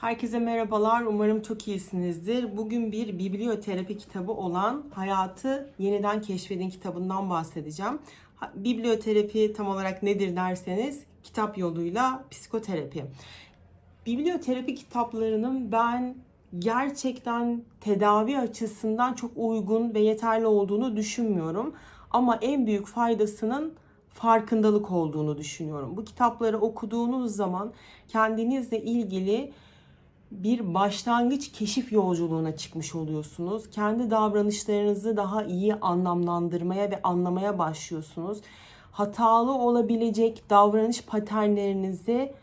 Herkese merhabalar. Umarım çok iyisinizdir. Bugün bir biblioterapi kitabı olan Hayatı Yeniden Keşfedin kitabından bahsedeceğim. Biblioterapi tam olarak nedir derseniz kitap yoluyla psikoterapi. Biblioterapi kitaplarının ben gerçekten tedavi açısından çok uygun ve yeterli olduğunu düşünmüyorum. Ama en büyük faydasının farkındalık olduğunu düşünüyorum. Bu kitapları okuduğunuz zaman kendinizle ilgili bir başlangıç keşif yolculuğuna çıkmış oluyorsunuz. Kendi davranışlarınızı daha iyi anlamlandırmaya ve anlamaya başlıyorsunuz. Hatalı olabilecek davranış paternlerinizi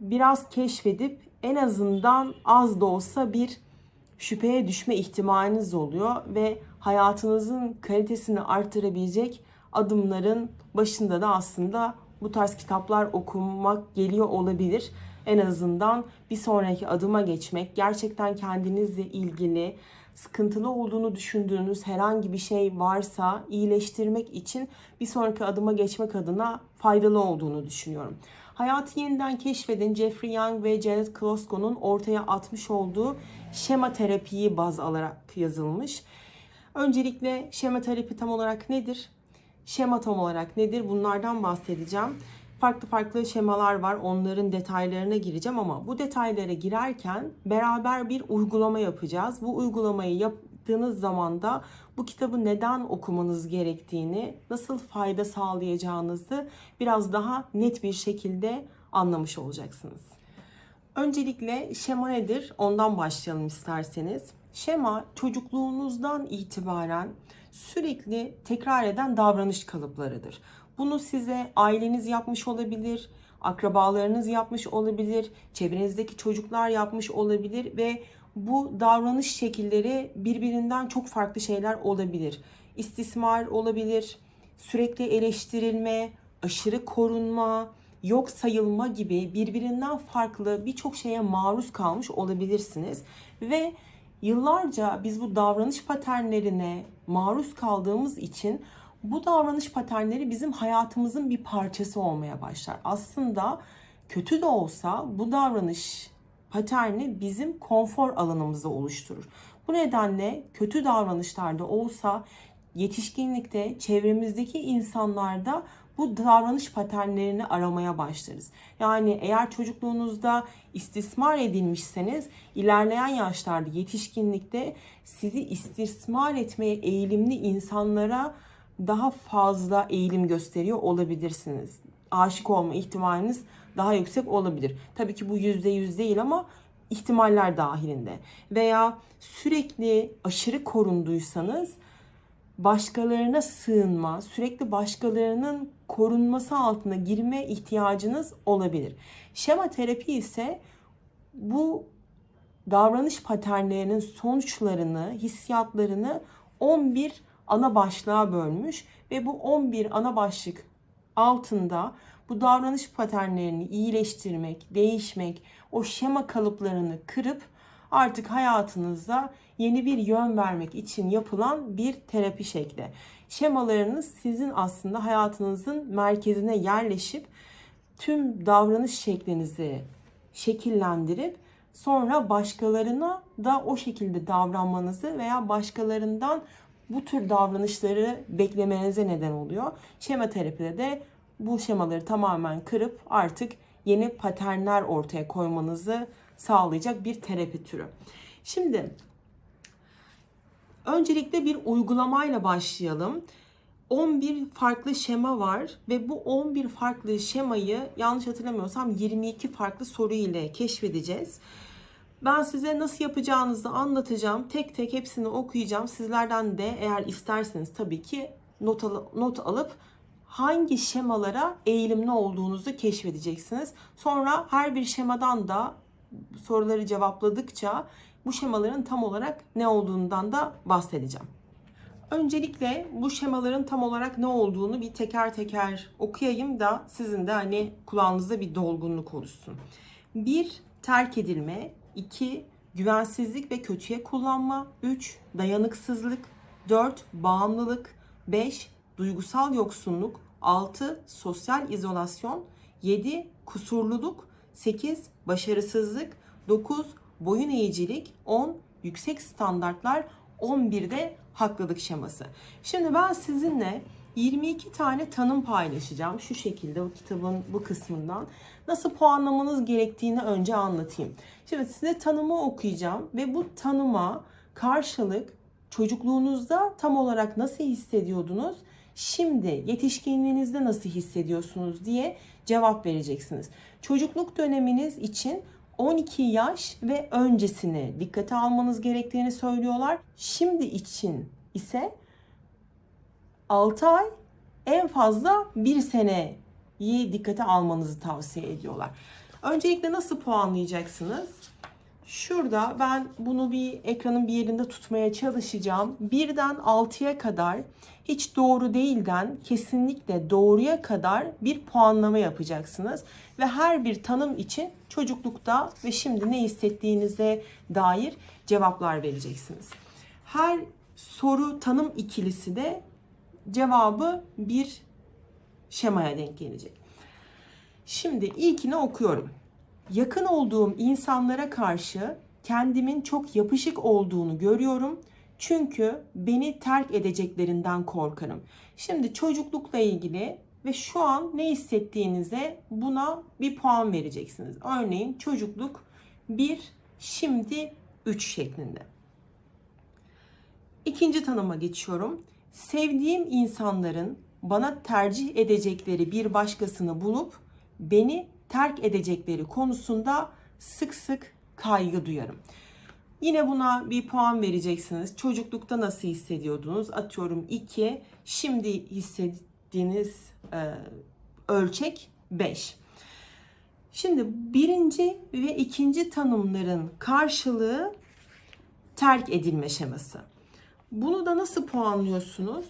biraz keşfedip en azından az da olsa bir şüpheye düşme ihtimaliniz oluyor ve hayatınızın kalitesini artırabilecek adımların başında da aslında bu tarz kitaplar okumak geliyor olabilir. En azından bir sonraki adıma geçmek, gerçekten kendinizle ilgili sıkıntılı olduğunu düşündüğünüz herhangi bir şey varsa iyileştirmek için bir sonraki adıma geçmek adına faydalı olduğunu düşünüyorum. Hayatı yeniden keşfedin Jeffrey Young ve Janet Klosko'nun ortaya atmış olduğu şema terapiyi baz alarak yazılmış. Öncelikle şema terapi tam olarak nedir? Şema tam olarak nedir? Bunlardan bahsedeceğim. Farklı farklı şemalar var. Onların detaylarına gireceğim ama bu detaylara girerken beraber bir uygulama yapacağız. Bu uygulamayı yaptığınız zaman da bu kitabı neden okumanız gerektiğini, nasıl fayda sağlayacağınızı biraz daha net bir şekilde anlamış olacaksınız. Öncelikle şema nedir? Ondan başlayalım isterseniz. Şema çocukluğunuzdan itibaren sürekli tekrar eden davranış kalıplarıdır. Bunu size aileniz yapmış olabilir, akrabalarınız yapmış olabilir, çevrenizdeki çocuklar yapmış olabilir ve bu davranış şekilleri birbirinden çok farklı şeyler olabilir. İstismar olabilir, sürekli eleştirilme, aşırı korunma, yok sayılma gibi birbirinden farklı birçok şeye maruz kalmış olabilirsiniz ve yıllarca biz bu davranış paternlerine maruz kaldığımız için bu davranış paternleri bizim hayatımızın bir parçası olmaya başlar. Aslında kötü de olsa bu davranış paterni bizim konfor alanımızı oluşturur. Bu nedenle kötü davranışlarda olsa yetişkinlikte çevremizdeki insanlarda bu davranış paternlerini aramaya başlarız. Yani eğer çocukluğunuzda istismar edilmişseniz ilerleyen yaşlarda yetişkinlikte sizi istismar etmeye eğilimli insanlara daha fazla eğilim gösteriyor olabilirsiniz. Aşık olma ihtimaliniz daha yüksek olabilir. Tabii ki bu yüzde yüz değil ama ihtimaller dahilinde. Veya sürekli aşırı korunduysanız başkalarına sığınma, sürekli başkalarının korunması altına girme ihtiyacınız olabilir. Şema terapi ise bu davranış paternlerinin sonuçlarını, hissiyatlarını 11 ana başlığa bölmüş ve bu 11 ana başlık altında bu davranış paternlerini iyileştirmek, değişmek, o şema kalıplarını kırıp artık hayatınızda yeni bir yön vermek için yapılan bir terapi şekli. Şemalarınız sizin aslında hayatınızın merkezine yerleşip tüm davranış şeklinizi şekillendirip sonra başkalarına da o şekilde davranmanızı veya başkalarından bu tür davranışları beklemenize neden oluyor. Şema terapide de bu şemaları tamamen kırıp artık yeni paternler ortaya koymanızı sağlayacak bir terapi türü. Şimdi öncelikle bir uygulamayla başlayalım. 11 farklı şema var ve bu 11 farklı şemayı yanlış hatırlamıyorsam 22 farklı soru ile keşfedeceğiz. Ben size nasıl yapacağınızı anlatacağım. Tek tek hepsini okuyacağım. Sizlerden de eğer isterseniz tabii ki not, al- not alıp hangi şemalara eğilimli olduğunuzu keşfedeceksiniz. Sonra her bir şemadan da soruları cevapladıkça bu şemaların tam olarak ne olduğundan da bahsedeceğim. Öncelikle bu şemaların tam olarak ne olduğunu bir teker teker okuyayım da sizin de hani kulağınızda bir dolgunluk oluşsun. 1. Terk edilme 2. Güvensizlik ve kötüye kullanma 3. Dayanıksızlık 4. Bağımlılık 5. Duygusal yoksunluk 6. Sosyal izolasyon 7. Kusurluluk 8. Başarısızlık 9 boyun eğicilik, 10 yüksek standartlar, 11'de haklılık şeması. Şimdi ben sizinle 22 tane tanım paylaşacağım. Şu şekilde o kitabın bu kısmından. Nasıl puanlamanız gerektiğini önce anlatayım. Şimdi size tanımı okuyacağım ve bu tanıma karşılık çocukluğunuzda tam olarak nasıl hissediyordunuz? Şimdi yetişkinliğinizde nasıl hissediyorsunuz diye cevap vereceksiniz. Çocukluk döneminiz için 12 yaş ve öncesini dikkate almanız gerektiğini söylüyorlar. Şimdi için ise 6 ay en fazla 1 seneyi dikkate almanızı tavsiye ediyorlar. Öncelikle nasıl puanlayacaksınız? Şurada ben bunu bir ekranın bir yerinde tutmaya çalışacağım. Birden 6'ya kadar hiç doğru değilden kesinlikle doğruya kadar bir puanlama yapacaksınız. Ve her bir tanım için çocuklukta ve şimdi ne hissettiğinize dair cevaplar vereceksiniz. Her soru tanım ikilisi de cevabı bir şemaya denk gelecek. Şimdi ilkini okuyorum. Yakın olduğum insanlara karşı kendimin çok yapışık olduğunu görüyorum. Çünkü beni terk edeceklerinden korkarım. Şimdi çocuklukla ilgili ve şu an ne hissettiğinize buna bir puan vereceksiniz. Örneğin çocukluk 1, şimdi 3 şeklinde. İkinci tanıma geçiyorum. Sevdiğim insanların bana tercih edecekleri bir başkasını bulup beni terk edecekleri konusunda sık sık kaygı duyarım. Yine buna bir puan vereceksiniz. Çocuklukta nasıl hissediyordunuz? Atıyorum 2. Şimdi hissettiğiniz e, ölçek 5. Şimdi birinci ve ikinci tanımların karşılığı terk edilme şeması. Bunu da nasıl puanlıyorsunuz?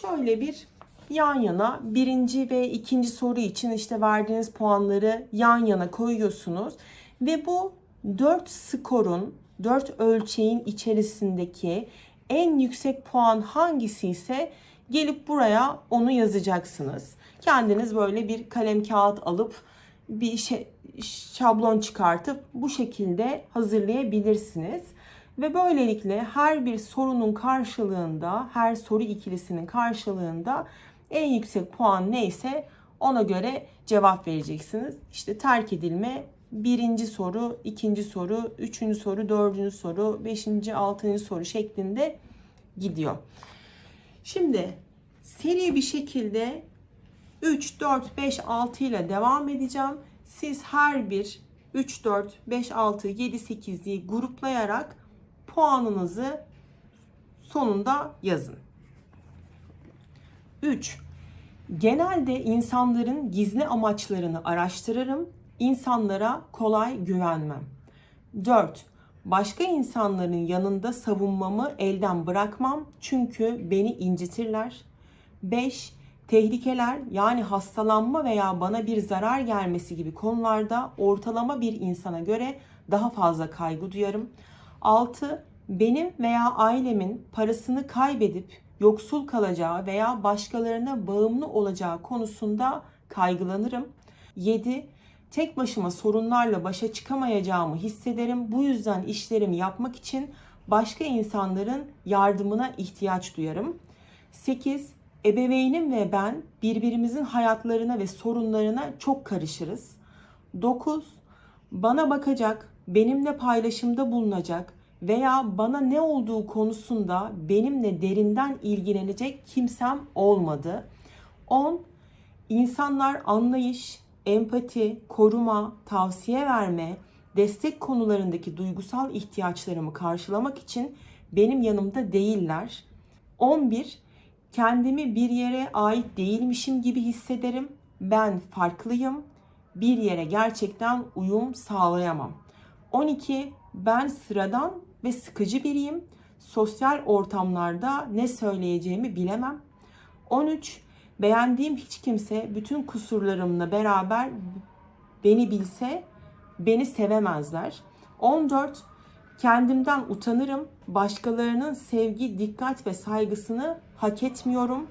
Şöyle bir yan yana birinci ve ikinci soru için işte verdiğiniz puanları yan yana koyuyorsunuz. Ve bu 4 skorun, 4 ölçeğin içerisindeki en yüksek puan hangisi ise gelip buraya onu yazacaksınız. Kendiniz böyle bir kalem kağıt alıp bir şey, şablon çıkartıp bu şekilde hazırlayabilirsiniz. Ve böylelikle her bir sorunun karşılığında, her soru ikilisinin karşılığında en yüksek puan neyse ona göre cevap vereceksiniz. İşte terk edilme birinci soru, ikinci soru, üçüncü soru, dördüncü soru, beşinci, altıncı soru şeklinde gidiyor. Şimdi seri bir şekilde 3, 4, 5, 6 ile devam edeceğim. Siz her bir 3, 4, 5, 6, 7, 8'liği gruplayarak puanınızı sonunda yazın. 3. Genelde insanların gizli amaçlarını araştırırım. İnsanlara kolay güvenmem. 4. Başka insanların yanında savunmamı elden bırakmam çünkü beni incitirler. 5. Tehlikeler yani hastalanma veya bana bir zarar gelmesi gibi konularda ortalama bir insana göre daha fazla kaygı duyarım. 6. Benim veya ailemin parasını kaybedip yoksul kalacağı veya başkalarına bağımlı olacağı konusunda kaygılanırım. 7. Tek başıma sorunlarla başa çıkamayacağımı hissederim. Bu yüzden işlerimi yapmak için başka insanların yardımına ihtiyaç duyarım. 8. Ebeveynim ve ben birbirimizin hayatlarına ve sorunlarına çok karışırız. 9. Bana bakacak, benimle paylaşımda bulunacak, veya bana ne olduğu konusunda benimle derinden ilgilenecek kimsem olmadı. 10. İnsanlar anlayış, empati, koruma, tavsiye verme, destek konularındaki duygusal ihtiyaçlarımı karşılamak için benim yanımda değiller. 11. Kendimi bir yere ait değilmişim gibi hissederim. Ben farklıyım. Bir yere gerçekten uyum sağlayamam. 12. Ben sıradan ve sıkıcı biriyim. Sosyal ortamlarda ne söyleyeceğimi bilemem. 13. Beğendiğim hiç kimse bütün kusurlarımla beraber beni bilse beni sevemezler. 14. Kendimden utanırım. Başkalarının sevgi, dikkat ve saygısını hak etmiyorum.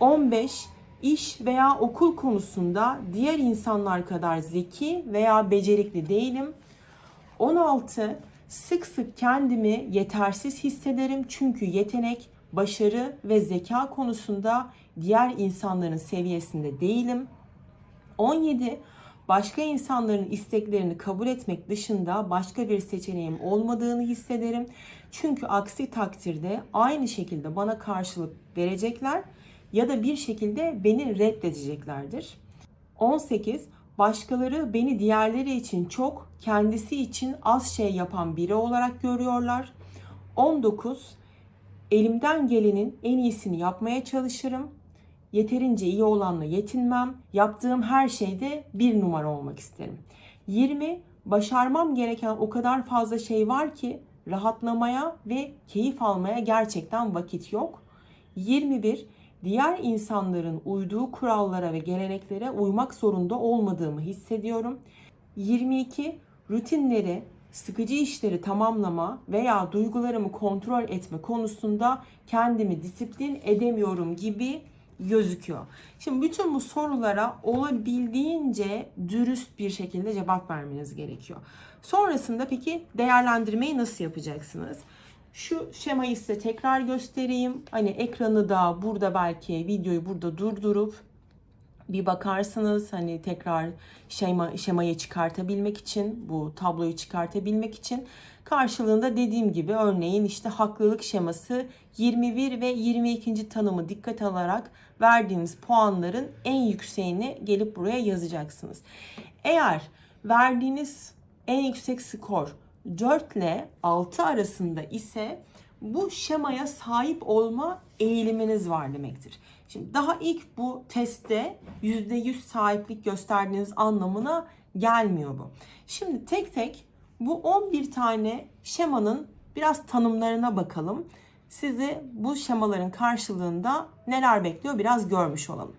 15. İş veya okul konusunda diğer insanlar kadar zeki veya becerikli değilim. 16. Sık sık kendimi yetersiz hissederim çünkü yetenek, başarı ve zeka konusunda diğer insanların seviyesinde değilim. 17. Başka insanların isteklerini kabul etmek dışında başka bir seçeneğim olmadığını hissederim. Çünkü aksi takdirde aynı şekilde bana karşılık verecekler ya da bir şekilde beni reddedeceklerdir. 18. Başkaları beni diğerleri için çok, kendisi için az şey yapan biri olarak görüyorlar. 19. Elimden gelenin en iyisini yapmaya çalışırım. Yeterince iyi olanla yetinmem. Yaptığım her şeyde bir numara olmak isterim. 20. Başarmam gereken o kadar fazla şey var ki rahatlamaya ve keyif almaya gerçekten vakit yok. 21. Diğer insanların uyduğu kurallara ve geleneklere uymak zorunda olmadığımı hissediyorum. 22. Rutinleri, sıkıcı işleri tamamlama veya duygularımı kontrol etme konusunda kendimi disiplin edemiyorum gibi gözüküyor. Şimdi bütün bu sorulara olabildiğince dürüst bir şekilde cevap vermeniz gerekiyor. Sonrasında peki değerlendirmeyi nasıl yapacaksınız? Şu şemayı size tekrar göstereyim. Hani ekranı da burada belki videoyu burada durdurup bir bakarsınız hani tekrar şema, şemayı çıkartabilmek için bu tabloyu çıkartabilmek için karşılığında dediğim gibi örneğin işte haklılık şeması 21 ve 22. tanımı dikkat alarak verdiğiniz puanların en yükseğini gelip buraya yazacaksınız. Eğer verdiğiniz en yüksek skor 4 ile 6 arasında ise bu şemaya sahip olma eğiliminiz var demektir. Şimdi daha ilk bu testte %100 sahiplik gösterdiğiniz anlamına gelmiyor bu. Şimdi tek tek bu 11 tane şemanın biraz tanımlarına bakalım. Sizi bu şemaların karşılığında neler bekliyor biraz görmüş olalım.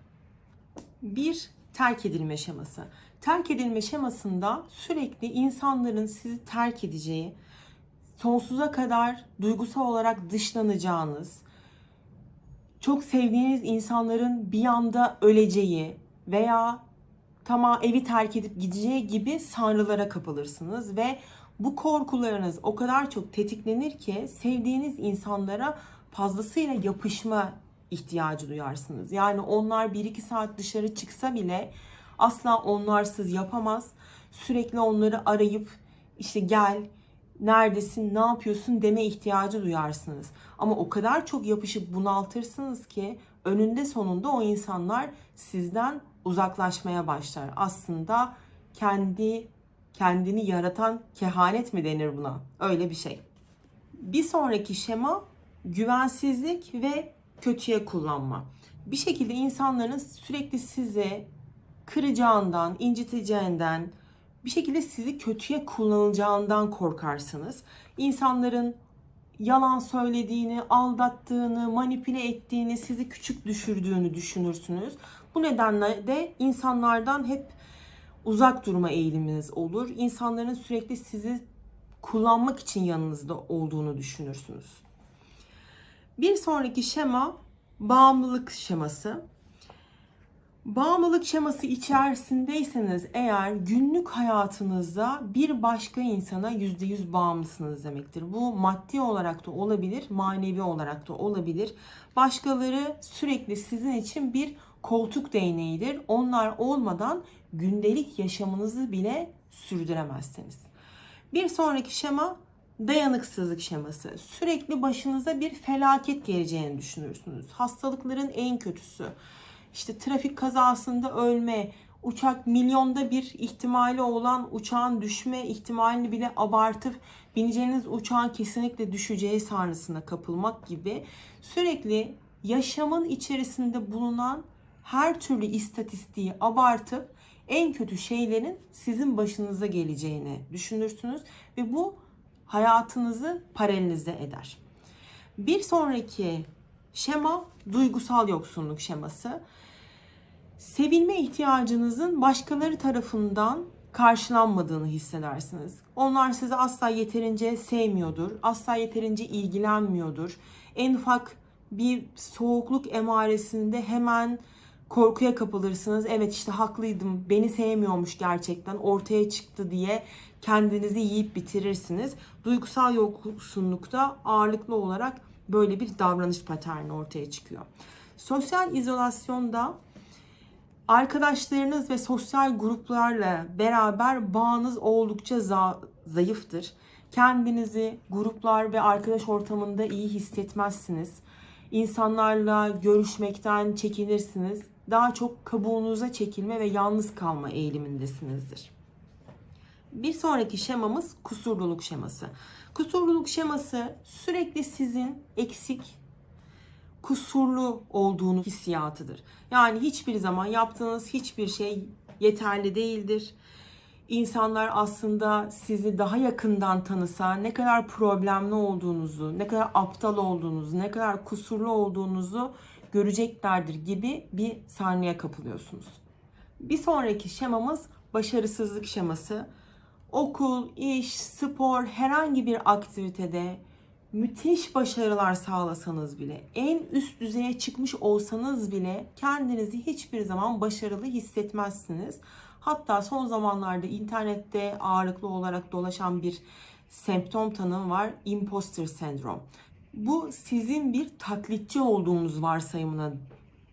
Bir terk edilme şeması. Terk edilme şemasında sürekli insanların sizi terk edeceği, sonsuza kadar duygusal olarak dışlanacağınız, çok sevdiğiniz insanların bir anda öleceği veya tamam evi terk edip gideceği gibi sanrılara kapılırsınız ve bu korkularınız o kadar çok tetiklenir ki sevdiğiniz insanlara fazlasıyla yapışma ihtiyacı duyarsınız. Yani onlar 1-2 saat dışarı çıksa bile asla onlarsız yapamaz. Sürekli onları arayıp işte gel, neredesin, ne yapıyorsun deme ihtiyacı duyarsınız. Ama o kadar çok yapışıp bunaltırsınız ki önünde sonunda o insanlar sizden uzaklaşmaya başlar. Aslında kendi kendini yaratan kehanet mi denir buna? Öyle bir şey. Bir sonraki şema güvensizlik ve kötüye kullanma. Bir şekilde insanların sürekli size kıracağından, inciteceğinden, bir şekilde sizi kötüye kullanılacağından korkarsınız. İnsanların yalan söylediğini, aldattığını, manipüle ettiğini, sizi küçük düşürdüğünü düşünürsünüz. Bu nedenle de insanlardan hep uzak durma eğiliminiz olur. İnsanların sürekli sizi kullanmak için yanınızda olduğunu düşünürsünüz. Bir sonraki şema bağımlılık şeması. Bağımlılık şeması içerisindeyseniz eğer günlük hayatınızda bir başka insana %100 bağımlısınız demektir. Bu maddi olarak da olabilir, manevi olarak da olabilir. Başkaları sürekli sizin için bir koltuk değneğidir. Onlar olmadan gündelik yaşamınızı bile sürdüremezsiniz. Bir sonraki şema dayanıksızlık şeması. Sürekli başınıza bir felaket geleceğini düşünürsünüz. Hastalıkların en kötüsü işte trafik kazasında ölme, uçak milyonda bir ihtimali olan uçağın düşme ihtimalini bile abartıp bineceğiniz uçağın kesinlikle düşeceği sarnısına kapılmak gibi sürekli yaşamın içerisinde bulunan her türlü istatistiği abartıp en kötü şeylerin sizin başınıza geleceğini düşünürsünüz ve bu hayatınızı paralize eder. Bir sonraki şema duygusal yoksunluk şeması sevilme ihtiyacınızın başkaları tarafından karşılanmadığını hissedersiniz. Onlar sizi asla yeterince sevmiyordur, asla yeterince ilgilenmiyordur. En ufak bir soğukluk emaresinde hemen korkuya kapılırsınız. Evet işte haklıydım, beni sevmiyormuş gerçekten, ortaya çıktı diye kendinizi yiyip bitirirsiniz. Duygusal yoksunlukta ağırlıklı olarak böyle bir davranış paterni ortaya çıkıyor. Sosyal izolasyonda arkadaşlarınız ve sosyal gruplarla beraber bağınız oldukça za- zayıftır. Kendinizi gruplar ve arkadaş ortamında iyi hissetmezsiniz. İnsanlarla görüşmekten çekinirsiniz. Daha çok kabuğunuza çekilme ve yalnız kalma eğilimindesinizdir. Bir sonraki şemamız kusurluluk şeması. Kusurluluk şeması sürekli sizin eksik, kusurlu olduğunu hissiyatıdır. Yani hiçbir zaman yaptığınız hiçbir şey yeterli değildir. İnsanlar aslında sizi daha yakından tanısa ne kadar problemli olduğunuzu, ne kadar aptal olduğunuzu, ne kadar kusurlu olduğunuzu göreceklerdir gibi bir sahneye kapılıyorsunuz. Bir sonraki şemamız başarısızlık şeması. Okul, iş, spor, herhangi bir aktivitede müthiş başarılar sağlasanız bile, en üst düzeye çıkmış olsanız bile kendinizi hiçbir zaman başarılı hissetmezsiniz. Hatta son zamanlarda internette ağırlıklı olarak dolaşan bir semptom tanımı var. Imposter sendrom. Bu sizin bir taklitçi olduğunuz varsayımına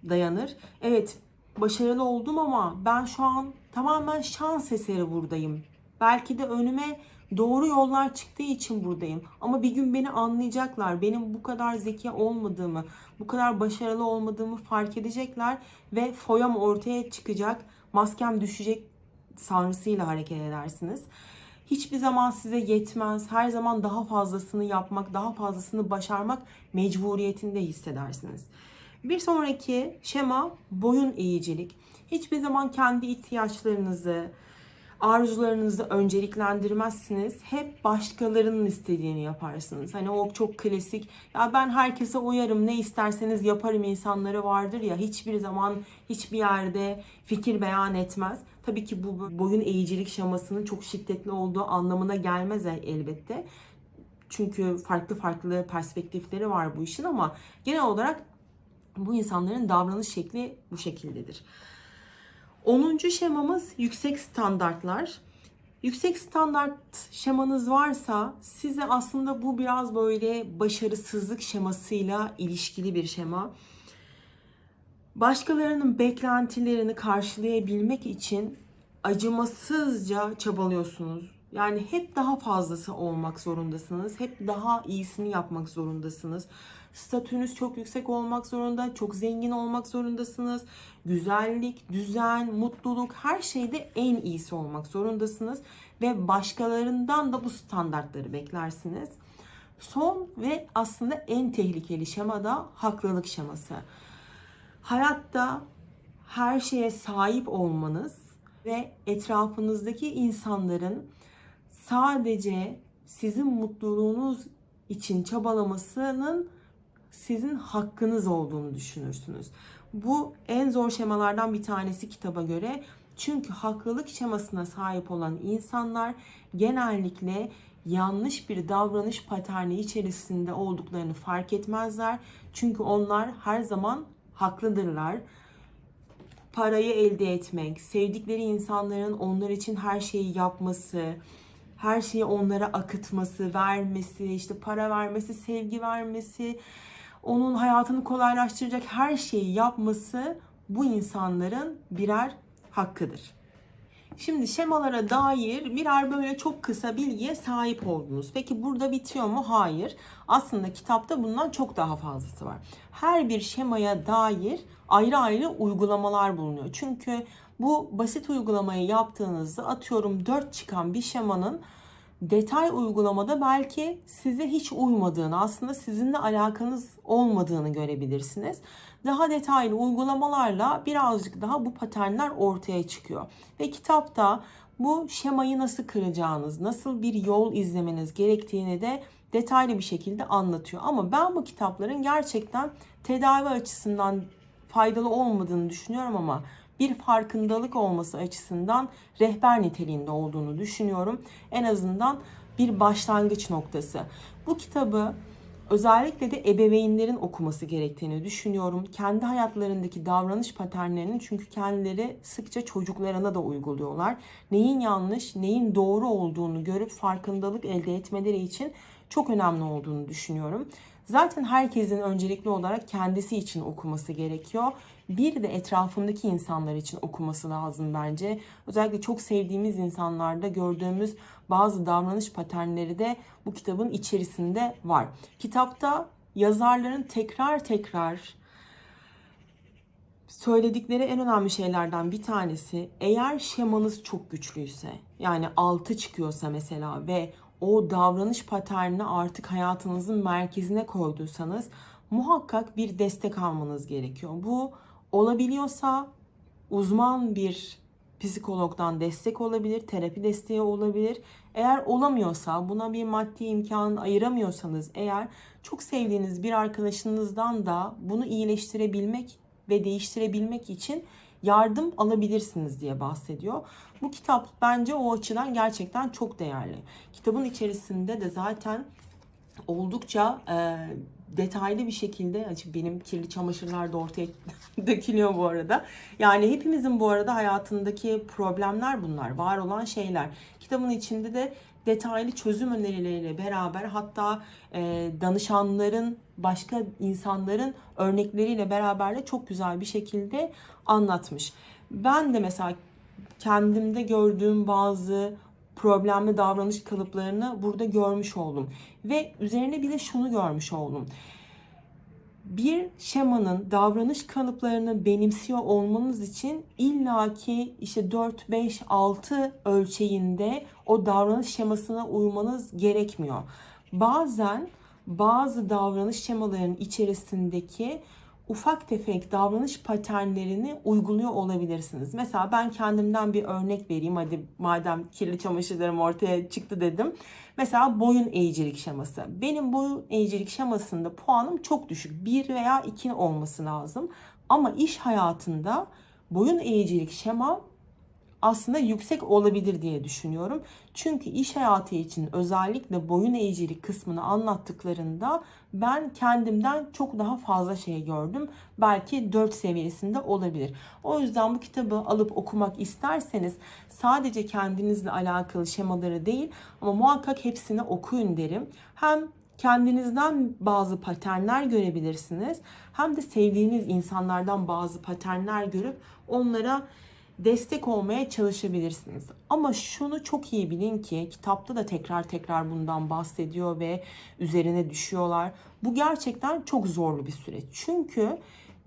dayanır. Evet başarılı oldum ama ben şu an tamamen şans eseri buradayım. Belki de önüme doğru yollar çıktığı için buradayım. Ama bir gün beni anlayacaklar. Benim bu kadar zeki olmadığımı, bu kadar başarılı olmadığımı fark edecekler ve foyam ortaya çıkacak, maskem düşecek sanrısıyla hareket edersiniz. Hiçbir zaman size yetmez. Her zaman daha fazlasını yapmak, daha fazlasını başarmak mecburiyetinde hissedersiniz. Bir sonraki şema boyun eğicilik. Hiçbir zaman kendi ihtiyaçlarınızı, arzularınızı önceliklendirmezsiniz. Hep başkalarının istediğini yaparsınız. Hani o çok klasik ya ben herkese uyarım ne isterseniz yaparım insanları vardır ya hiçbir zaman hiçbir yerde fikir beyan etmez. Tabii ki bu boyun eğicilik şamasının çok şiddetli olduğu anlamına gelmez elbette. Çünkü farklı farklı perspektifleri var bu işin ama genel olarak bu insanların davranış şekli bu şekildedir. 10. şemamız yüksek standartlar. Yüksek standart şemanız varsa size aslında bu biraz böyle başarısızlık şemasıyla ilişkili bir şema. Başkalarının beklentilerini karşılayabilmek için acımasızca çabalıyorsunuz. Yani hep daha fazlası olmak zorundasınız. Hep daha iyisini yapmak zorundasınız. Statünüz çok yüksek olmak zorunda, çok zengin olmak zorundasınız. Güzellik, düzen, mutluluk her şeyde en iyisi olmak zorundasınız ve başkalarından da bu standartları beklersiniz. Son ve aslında en tehlikeli şema da haklılık şeması. Hayatta her şeye sahip olmanız ve etrafınızdaki insanların sadece sizin mutluluğunuz için çabalamasının sizin hakkınız olduğunu düşünürsünüz. Bu en zor şemalardan bir tanesi kitaba göre. Çünkü haklılık şemasına sahip olan insanlar genellikle yanlış bir davranış paterni içerisinde olduklarını fark etmezler. Çünkü onlar her zaman haklıdırlar. Parayı elde etmek, sevdikleri insanların onlar için her şeyi yapması, her şeyi onlara akıtması, vermesi, işte para vermesi, sevgi vermesi, onun hayatını kolaylaştıracak her şeyi yapması bu insanların birer hakkıdır. Şimdi şemalara dair birer böyle çok kısa bilgiye sahip oldunuz. Peki burada bitiyor mu? Hayır. Aslında kitapta bundan çok daha fazlası var. Her bir şemaya dair ayrı ayrı uygulamalar bulunuyor. Çünkü bu basit uygulamayı yaptığınızda atıyorum 4 çıkan bir şemanın detay uygulamada belki size hiç uymadığını, aslında sizinle alakanız olmadığını görebilirsiniz. Daha detaylı uygulamalarla birazcık daha bu paternler ortaya çıkıyor. Ve kitapta bu şemayı nasıl kıracağınız, nasıl bir yol izlemeniz gerektiğini de detaylı bir şekilde anlatıyor. Ama ben bu kitapların gerçekten tedavi açısından faydalı olmadığını düşünüyorum ama bir farkındalık olması açısından rehber niteliğinde olduğunu düşünüyorum. En azından bir başlangıç noktası. Bu kitabı Özellikle de ebeveynlerin okuması gerektiğini düşünüyorum. Kendi hayatlarındaki davranış paternlerini çünkü kendileri sıkça çocuklarına da uyguluyorlar. Neyin yanlış, neyin doğru olduğunu görüp farkındalık elde etmeleri için çok önemli olduğunu düşünüyorum. Zaten herkesin öncelikli olarak kendisi için okuması gerekiyor. Bir de etrafındaki insanlar için okuması lazım bence. Özellikle çok sevdiğimiz insanlarda gördüğümüz bazı davranış paternleri de bu kitabın içerisinde var. Kitapta yazarların tekrar tekrar söyledikleri en önemli şeylerden bir tanesi eğer şemanız çok güçlüyse yani altı çıkıyorsa mesela ve o davranış paterni artık hayatınızın merkezine koyduysanız muhakkak bir destek almanız gerekiyor. Bu olabiliyorsa uzman bir psikologdan destek olabilir, terapi desteği olabilir. Eğer olamıyorsa, buna bir maddi imkan ayıramıyorsanız eğer çok sevdiğiniz bir arkadaşınızdan da bunu iyileştirebilmek ve değiştirebilmek için yardım alabilirsiniz diye bahsediyor. Bu kitap bence o açıdan gerçekten çok değerli. Kitabın içerisinde de zaten oldukça detaylı bir şekilde açık benim kirli çamaşırlar da ortaya dökülüyor bu arada. Yani hepimizin bu arada hayatındaki problemler bunlar. Var olan şeyler. Kitabın içinde de detaylı çözüm önerileriyle beraber hatta e, danışanların başka insanların örnekleriyle beraber de çok güzel bir şekilde anlatmış. Ben de mesela kendimde gördüğüm bazı problemli davranış kalıplarını burada görmüş oldum. Ve üzerine bir de şunu görmüş oldum. Bir şemanın davranış kalıplarını benimsiyor olmanız için illaki işte 4, 5, 6 ölçeğinde o davranış şemasına uymanız gerekmiyor. Bazen bazı davranış şemalarının içerisindeki ufak tefek davranış paternlerini uyguluyor olabilirsiniz. Mesela ben kendimden bir örnek vereyim. Hadi madem kirli çamaşırlarım ortaya çıktı dedim. Mesela boyun eğicilik şeması. Benim boyun eğicilik şemasında puanım çok düşük. 1 veya 2 olması lazım. Ama iş hayatında boyun eğicilik şema aslında yüksek olabilir diye düşünüyorum. Çünkü iş hayatı için özellikle boyun eğicilik kısmını anlattıklarında ben kendimden çok daha fazla şey gördüm. Belki 4 seviyesinde olabilir. O yüzden bu kitabı alıp okumak isterseniz sadece kendinizle alakalı şemaları değil ama muhakkak hepsini okuyun derim. Hem kendinizden bazı paternler görebilirsiniz. Hem de sevdiğiniz insanlardan bazı paternler görüp onlara destek olmaya çalışabilirsiniz. Ama şunu çok iyi bilin ki kitapta da tekrar tekrar bundan bahsediyor ve üzerine düşüyorlar. Bu gerçekten çok zorlu bir süreç. Çünkü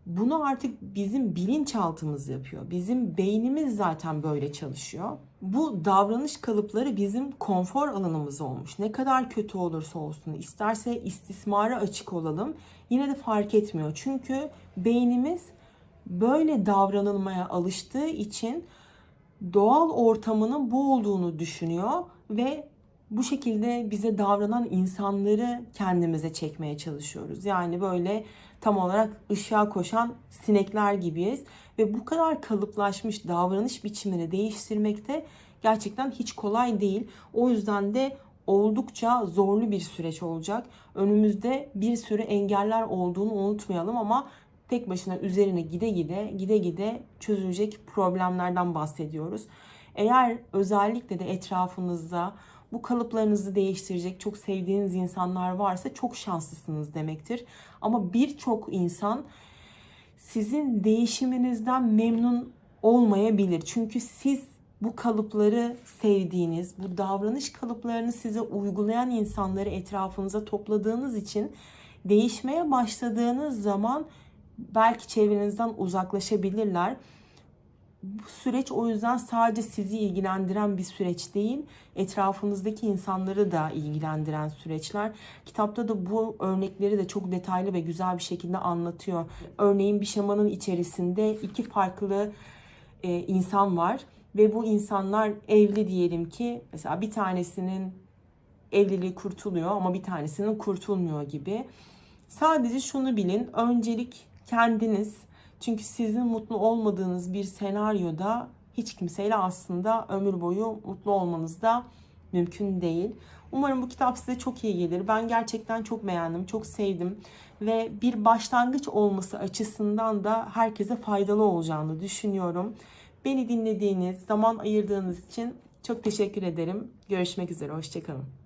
bunu artık bizim bilinçaltımız yapıyor. Bizim beynimiz zaten böyle çalışıyor. Bu davranış kalıpları bizim konfor alanımız olmuş. Ne kadar kötü olursa olsun, isterse istismara açık olalım, yine de fark etmiyor. Çünkü beynimiz böyle davranılmaya alıştığı için doğal ortamının bu olduğunu düşünüyor ve bu şekilde bize davranan insanları kendimize çekmeye çalışıyoruz. Yani böyle tam olarak ışığa koşan sinekler gibiyiz ve bu kadar kalıplaşmış davranış biçimini değiştirmek de gerçekten hiç kolay değil. O yüzden de oldukça zorlu bir süreç olacak. Önümüzde bir sürü engeller olduğunu unutmayalım ama tek başına üzerine gide gide gide gide çözülecek problemlerden bahsediyoruz. Eğer özellikle de etrafınızda bu kalıplarınızı değiştirecek çok sevdiğiniz insanlar varsa çok şanslısınız demektir. Ama birçok insan sizin değişiminizden memnun olmayabilir. Çünkü siz bu kalıpları sevdiğiniz, bu davranış kalıplarını size uygulayan insanları etrafınıza topladığınız için değişmeye başladığınız zaman belki çevrenizden uzaklaşabilirler. Bu süreç o yüzden sadece sizi ilgilendiren bir süreç değil, etrafınızdaki insanları da ilgilendiren süreçler. Kitapta da bu örnekleri de çok detaylı ve güzel bir şekilde anlatıyor. Örneğin bir şamanın içerisinde iki farklı e, insan var ve bu insanlar evli diyelim ki mesela bir tanesinin evliliği kurtuluyor ama bir tanesinin kurtulmuyor gibi. Sadece şunu bilin, öncelik kendiniz. Çünkü sizin mutlu olmadığınız bir senaryoda hiç kimseyle aslında ömür boyu mutlu olmanız da mümkün değil. Umarım bu kitap size çok iyi gelir. Ben gerçekten çok beğendim, çok sevdim ve bir başlangıç olması açısından da herkese faydalı olacağını düşünüyorum. Beni dinlediğiniz, zaman ayırdığınız için çok teşekkür ederim. Görüşmek üzere, hoşçakalın.